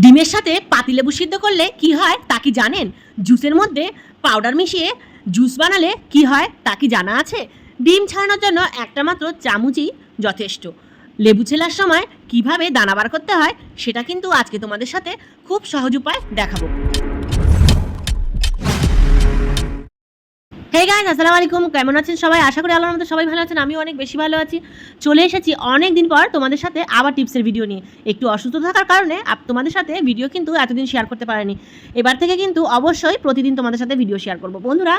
ডিমের সাথে পাতিলেবু সিদ্ধ করলে কি হয় তা কি জানেন? জুসের মধ্যে পাউডার মিশিয়ে জুস বানালে কি হয় তা কি জানা আছে? ডিম ছাড়ানোর জন্য একটা মাত্র চামচই যথেষ্ট। লেবু ছেলার সময় কীভাবে দানা বার করতে হয় সেটা কিন্তু আজকে তোমাদের সাথে খুব সহজ উপায় দেখাবো। হে গাইজ আসসালামু আলাইকুম। কেমন আছেন সবাই? আশা করি আল্লাহর মধ্যে সবাই ভালো আছেন। আমিও অনেক বেশি ভালো আছি। চলে এসেছি অনেক দিন পর তোমাদের সাথে আবার টিপসের ভিডিও নিয়ে। একটু অসুস্থ থাকার কারণে তোমাদের সাথে ভিডিও কিন্তু এতদিন শেয়ার করতে পারেনি। এবার থেকে কিন্তু অবশ্যই প্রতিদিন তোমাদের সাথে ভিডিও শেয়ার করব। বন্ধুরা,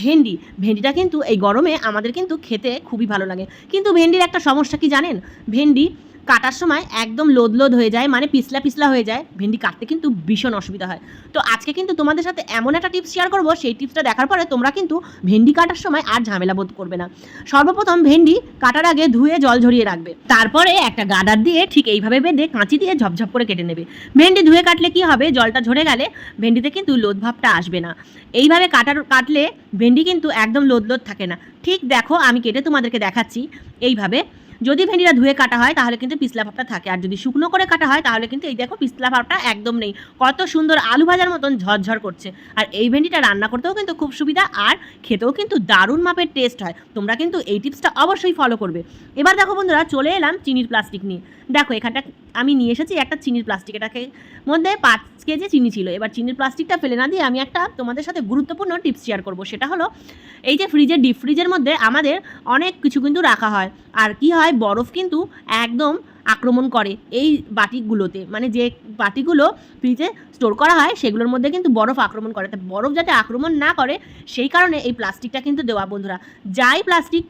ভেন্ডি। ভেন্ডিটা কিন্তু এই গরমে আমাদের কিন্তু খেতে খুবই ভালো লাগে। কিন্তু ভেন্ডির একটা সমস্যা কি জানেন? ভেন্ডি কাটার সময় একদম লোদ লোদ হয়ে যায় মানে পিছলা পিছলা হয়ে যায়। ভেন্ডি কাটতে কিন্তু ভীষণ অসুবিধা হয়। তো আজকে কিন্তু তোমাদের সাথে এমন একটা টিপস শেয়ার করব, সেই টিপসটা দেখার পরে তোমরা কিন্তু ভেন্ডি কাটার সময় আর ঝামেলা বোধ করবে না। সর্বপ্রথম ভেন্ডি কাটার আগে ধুয়ে জল ঝরিয়ে রাখবে। তারপরে একটা গাদার দিয়ে ঠিক এইভাবে বেঁধে কাঁচি দিয়ে ঝপঝপ করে কেটে নেবে। ভেন্ডি ধুয়ে কাটলে কি হবে? জলটা ঝরে গেলে ভেন্ডিতে কিন্তু লোদ ভাবটা আসবে না। এইভাবে কাটার, কাটলে ভেন্ডি কিন্তু একদম লোদ লোদ থাকে না। ঠিক দেখো, আমি কেটে তোমাদেরকে দেখাচ্ছি। এইভাবে যদি ভেন্ডিটা ধুয়ে কাটা হয়, তাহলে কিন্তু পিছলা ভাবটা থাকে। আর যদি শুকনো করে কাটা হয়, তাহলে কিন্তু এই দেখো পিছলা ভাবটা একদম নেই। কত সুন্দর আলু ভাজার মতন ঝরঝর করছে। আর এই ভেন্ডিটা রান্না করতেও কিন্তু খুব সুবিধা, আর খেতেও কিন্তু দারুণ মাপের টেস্ট হয়। তোমরা কিন্তু এই টিপসটা অবশ্যই ফলো করবে। এবার দেখো বন্ধুরা, চলে এলাম চিনির প্লাস্টিক নিয়ে। দেখো, এখানটা আমি নিয়ে এসেছি একটা চিনির প্লাস্টিক এটাকে মধ্যে পাঁচ কেজি চিনি ছিল। এবার চিনির প্লাস্টিকটা ফেলে না দিয়ে আমি একটা তোমাদের সাথে গুরুত্বপূর্ণ টিপস শেয়ার করব। সেটা হলো, এই যে ফ্রিজের ডিপ ফ্রিজের মধ্যে আমাদের অনেক কিছু কিন্তু রাখা হয়। আর কি হয়, বরফ কিন্তু একদম আক্রমণ করে এই বাটিগুলোতে। মানে যে বাটিগুলো ফ্রিজে স্টোর করা হয়, সেগুলোর মধ্যে কিন্তু বরফ আক্রমণ করে। তা বরফ যাতে আক্রমণ না করে, সেই কারণে এই প্লাস্টিকটা কিন্তু দেওয়া, বন্ধুরা। যাই প্লাস্টিক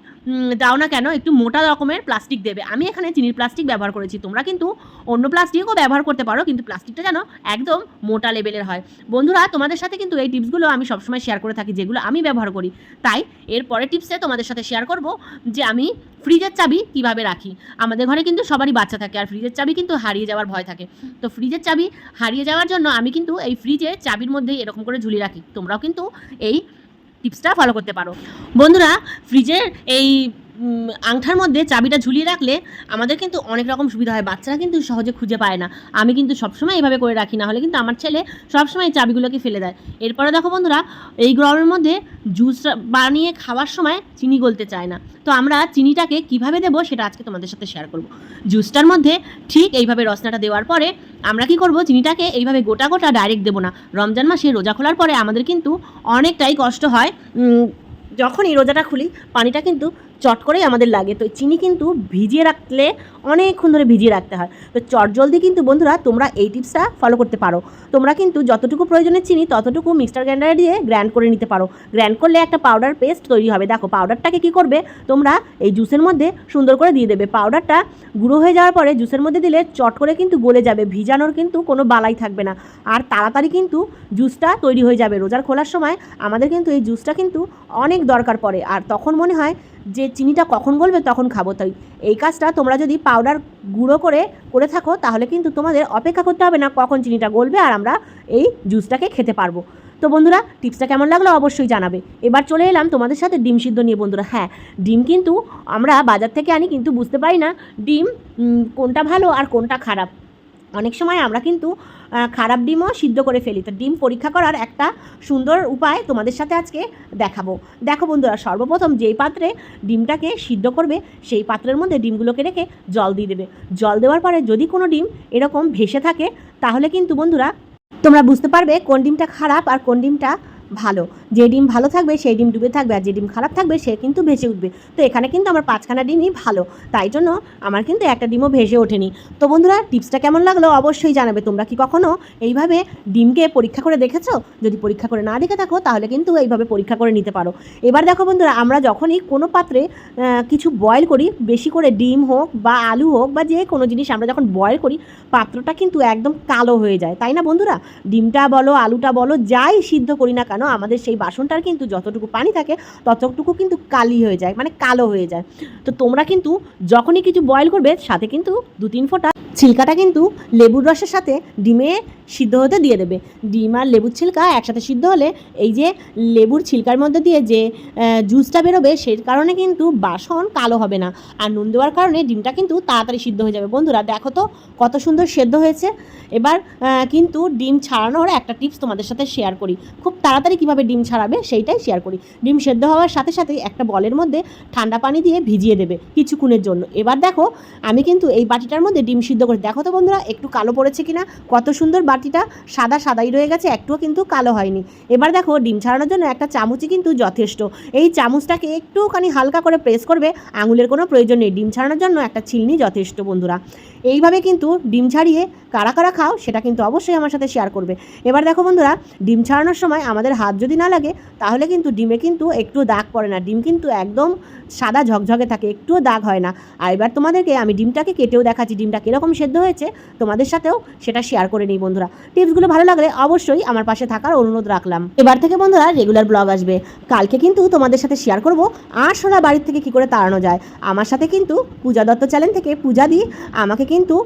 দাও না কেন, একটু মোটা রকমের প্লাস্টিক দেবে। আমি এখানে চিনির প্লাস্টিক ব্যবহার করেছি। তোমরা কিন্তু অন্য প্লাস্টিকও ব্যবহার করতে পারো, কিন্তু প্লাস্টিকটা যেন একদম মোটা লেভেলের হয়। বন্ধুরা, তোমাদের সাথে কিন্তু এই টিপসগুলো আমি সবসময় শেয়ার করে থাকি, যেগুলো আমি ব্যবহার করি। তাই, এর পরের টিপসে তোমাদের সাথে শেয়ার করব যে আমি ফ্রিজের চাবি কীভাবে রাখি। আমাদের ঘরে কিন্তু সবারই বাচ্চা থাকে, আর ফ্রিজের চাবি কিন্তু হারিয়ে যাওয়ার ভয় থাকে। তো ফ্রিজের চাবি হারিয়ে যাওয়ার জন্য আমি কিন্তু এই ফ্রিজে চাবির মধ্যে এরকম করে ঝুলিয়ে রাখি। তোমরাও কিন্তু এই টিপসটা ফলো করতে পারো। বন্ধুরা ফ্রিজের এই আংটার মধ্যে চাবিটা ঝুলিয়ে রাখলে আমাদের কিন্তু অনেক রকম সুবিধা হয়। বাচ্চারা কিন্তু সহজে খুঁজে পায় না। আমি কিন্তু সবসময় এইভাবে করে রাখি, না হলে কিন্তু আমার ছেলে সবসময় চাবিগুলোকে ফেলে দেয়। এরপরে দেখো বন্ধুরা, এই গরমের মধ্যে জুস বানিয়ে খাওয়ার সময় চিনি গলতে চায় না। তো আমরা চিনিটাকে কীভাবে দেবো সেটা আজকে তোমাদের সাথে শেয়ার করব। জুসটার মধ্যে ঠিক এইভাবে রসনাটা দেওয়ার পরে আমরা কি করব, চিনিটাকে এইভাবে গোটা গোটা ডাইরেক্ট দেবো না। রমজান মাসে রোজা খোলার পরে আমাদের কিন্তু অনেকটাই কষ্ট হয়। যখন এই রোজাটা খুলি, পানিটা কিন্তু চট করেই আমাদের লাগে। তো চিনি কিন্তু ভিজিয়ে রাখলে অনেকক্ষণ ধরে ভিজিয়ে রাখতে হয়। তো চট জলদি কিন্তু বন্ধুরা তোমরা এই টিপসটা ফলো করতে পারো। তোমরা কিন্তু যতটুকু প্রয়োজনের চিনি, ততটুকু মিক্সটার গ্রাইন্ডারে দিয়ে গ্র্যান্ড করে নিতে পারো। গ্র্যান্ড করলে একটা পাউডার পেস্ট তৈরি হবে। দেখো পাউডারটাকে কি করবে? তোমরা এই জুসের মধ্যে সুন্দর করে দিয়ে দেবে। পাউডারটা গুঁড়ো হয়ে যাওয়ার পরে জুসের মধ্যে দিলে চট করে কিন্তু গলে যাবে। ভিজানোর কিন্তু কোনো বালাই থাকবে না। আর তাড়াতাড়ি কিন্তু জুসটা তৈরি হয়ে যাবে। রোজার খোলার সময় আমাদের কিন্তু এই জুসটা কিন্তু অনেক দরকার পড়ে। আর তখন মনে হয় যে চিনিটা কখন গলবে তখন খাব। তাই এই কাজটা তোমরা যদি পাউডার গুঁড়ো করে করে থাকো, তাহলে কিন্তু তোমাদের অপেক্ষা করতে হবে না কখন চিনিটা গলবে আর আমরা এই জুসটাকে খেতে পারব। তো বন্ধুরা টিপসটা কেমন লাগল অবশ্যই জানাবে। এবার চলে এলাম তোমাদের সাথে ডিম সিদ্ধ নিয়ে বন্ধুরা। হ্যাঁ ডিম কিন্তু আমরা বাজার থেকে আনি কিন্তু বুঝতে পারি না ডিম কোনটা ভালো আর কোনটা খারাপ। অনেক সময় আমরা কিন্তু খারাপ ডিমও সিদ্ধ করে ফেলি। তো ডিম পরীক্ষা করার একটা সুন্দর উপায় তোমাদের সাথে আজকে দেখাবো। দেখো বন্ধুরা, সর্বপ্রথম যেই পাত্রে ডিমটাকে সিদ্ধ করবে, সেই পাত্রের মধ্যে ডিমগুলোকে রেখে জল দিয়ে দেবে। জল দেওয়ার পরে যদি কোনো ডিম এরকম ভেসে থাকে, তাহলে কিন্তু বন্ধুরা, তোমরা বুঝতে পারবে কোন ডিমটা খারাপ আর কোন ডিমটা ভালো। যে ডিম ভালো থাকবে, সেই ডিম ডুবে থাকবে আর যে ডিম খারাপ থাকবে, সে কিন্তু ভেসে উঠবে। তো এখানে কিন্তু আমার পাঁচখানা ডিমই ভালো। তাই জন্য আমার কিন্তু একটা ডিমও ভেসে ওঠেনি। তো বন্ধুরা, টিপসটা কেমন লাগল অবশ্যই জানাবে। তোমরা কি কখনো এইভাবে ডিমকে পরীক্ষা করে দেখেছ? যদি পরীক্ষা করে না দেখে থাকো, তাহলে কিন্তু এইভাবে পরীক্ষা করে নিতে পারো। এবার দেখো বন্ধুরা, আমরা যখনই কোনো পাত্রে কিছু বয়েল করি, বেশি করে ডিম হোক বা আলু হোক বা যে কোনো জিনিস আমরা যখন বয়েল করি, পাত্রটা কিন্তু একদম কালো হয়ে যায়। তাই না বন্ধুরা? ডিমটা বলো, আলুটা বলো, যাই সিদ্ধ করি না কেন, আমাদের সেই বাসনটার কিন্তু যতটুকু পানি থাকে, ততটুকু কিন্তু কালি হয়ে যায় মানে কালো হয়ে যায়। তো তোমরা কিন্তু যখনই কিছু বয়েল করবে, সাথে কিন্তু দু তিন ফোঁটা ছিলকাটা কিন্তু লেবুর রসের সাথে ডিমে সিদ্ধ হতে দিয়ে দেবে। ডিম আর লেবুর ছিলকা একসাথে সিদ্ধ হলে এই যে লেবুর ছিলকার মধ্যে দিয়ে যে জুসটা বেরোবে সেই কারণে কিন্তু বাসন কালো হবে না। আর নুন দেওয়ার কারণে ডিমটা কিন্তু তাড়াতাড়ি সিদ্ধ হয়ে যাবে। বন্ধুরা, দেখো তো কত সুন্দর সেদ্ধ হয়েছে। এবার কিন্তু ডিম ছাড়ানোর একটা টিপস তোমাদের সাথে শেয়ার করি। খুব তাড়াতাড়ি কীভাবে ডিম ছাড়াবে সেইটাই শেয়ার করি। ডিম সেদ্ধ হওয়ার সাথে সাথে একটা বলের মধ্যে ঠান্ডা পানি দিয়ে ভিজিয়ে দেবে কিছুক্ষণের জন্য। এবার দেখো, আমি কিন্তু এই বাটিটার মধ্যে ডিম সিদ্ধ করে। দেখো তো বন্ধুরা, একটু কালো পড়েছে কিনা? কত সুন্দর বাটিটা, সাদা সাদাই রয়ে গেছে, একটুও কিন্তু কালো হয়নি। এবার দেখো, ডিম ছাড়ানোর জন্য একটা চামচই কিন্তু যথেষ্ট। এই চামচটাকে একটুখানি হালকা করে প্রেস করবে, আঙুলের কোনো প্রয়োজন নেই। ডিম ছাড়ানোর জন্য একটা ছিলনি যথেষ্ট, বন্ধুরা। এইভাবে কিন্তু ডিম ছাড়িয়ে কারা কারা খাও সেটা কিন্তু অবশ্যই আমার সাথে শেয়ার করবে। এবার দেখো বন্ধুরা, ডিম ছাড়ানোর সময় আমাদের হাত যদি না লাগে, তাহলে কিন্তু ডিমে কিন্তু একটু দাগ পড়ে না। ডিম কিন্তু একদম সাদা ঝকঝকে থাকে, একটুও দাগ হয় না। আর এবার তোমাদেরকে আমি ডিমটাকে কেটেও দেখাচ্ছি, ডিমটা কীরকম সেদ্ধ হয়েছে, তোমাদের সাথেও সেটা শেয়ার করে নিই বন্ধুরা। টিপসগুলো ভালো লাগলে অবশ্যই আমার পাশে থাকার অনুরোধ রাখলাম। এবার থেকে বন্ধুরা রেগুলার ব্লগ আসবে। কালকে কিন্তু তোমাদের সাথে শেয়ার করব আরশোলা বাড়ির থেকে কি করে তাড়ানো যায়। আমার সাথে কিন্তু পূজা দত্ত চ্যানেল থেকে পূজা দি, আমাকে কিন্তু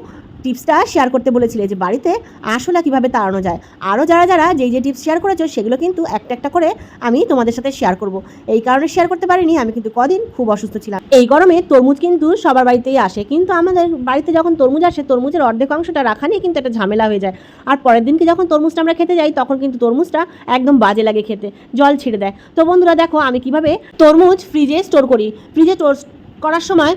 টিপসটা শেয়ার করতে বলেছিলে যে বাড়িতে আরশোলা কীভাবে তাড়ানো যায়। আরও যারা যারা যেই যে টিপস শেয়ার করেছ, সেগুলো কিন্তু একটা একটা করে আমি তোমাদের সাথে শেয়ার করব। এই কারণে শেয়ার করতে পারিনি, আমি কিন্তু কদিন খুব অসুস্থ ছিলাম। এই গরমে তরমুজ কিন্তু সবার বাড়িতেই আসে, কিন্তু আমাদের বাড়িতে যখন তরমুজ আসে, তরমুজের অর্ধেক অংশটা রাখা নিয়ে কিন্তু একটা ঝামেলা হয়ে যায়। আর পরের দিনকে যখন তরমুজটা আমরা খেতে যাই, তখন কিন্তু তরমুজটা একদম বাজে লাগে খেতে, জল ছেড়ে দেয়। তো বন্ধুরা দেখো, আমি কীভাবে তরমুজ ফ্রিজে স্টোর করি। ফ্রিজে করার সময়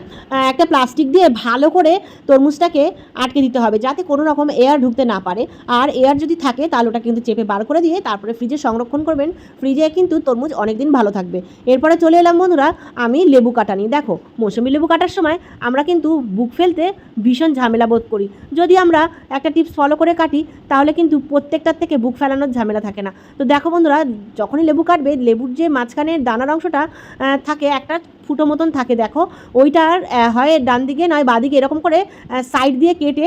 একটা প্লাস্টিক দিয়ে ভালো করে তরমুজটাকে আটকে দিতে হবে যাতে কোনো রকম এয়ার ঢুকতে না পারে। আর এয়ার যদি থাকে তাহলে ওটা কিন্তু চেপে বার করে দিয়ে তারপরে ফ্রিজে সংরক্ষণ করবেন। ফ্রিজে কিন্তু তরমুজ অনেক দিন ভালো থাকবে। এরপরে চলে এলাম বন্ধুরা, আমি লেবু কাটা নিই দেখো, মৌসুমি লেবু কাটার সময় আমরা কিন্তু বুক ফেলতে ভীষণ ঝামেলা বোধ করি। যদি আমরা একটা টিপস ফলো করে কাটি, তাহলে কিন্তু প্রত্যেকটার থেকে বুক ফেলানোর ঝামেলা থাকে না। তো দেখো বন্ধুরা, যখনই লেবু কাটবে, লেবুর যে মাঝখানে দানার অংশটা থাকে, একটা ফুটো মতন থাকে, দেখো। ওইটার হয় ডান দিকে, নয় বাদিকে এরকম করে সাইড দিয়ে কেটে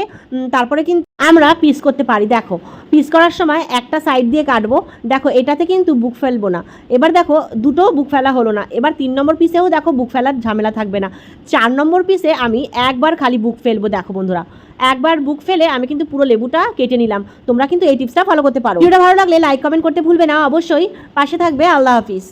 তারপরে কিন্তু আমরা পিস করতে পারি, দেখো। পিস করার সময় একটা সাইড দিয়ে কাটবো। দেখো, এটাতে কিন্তু বুক ফেলব না। এবার দেখো, দুটো বুক ফেলা হলো না। এবার তিন নম্বর পিসেও দেখো বুক ফেলার ঝামেলা থাকবে না। চার নম্বর পিসে আমি একবার খালি বুক ফেলব, দেখো বন্ধুরা। একবার বুক ফেলে আমি কিন্তু পুরো লেবুটা কেটে নিলাম। তোমরা কিন্তু এই টিপসটা ফলো করতে পারো। ভিডিওটা ভালো লাগলে লাইক কমেন্ট করতে ভুলবে না, অবশ্যই। পাশে থাকবে, আল্লাহ হাফিজ।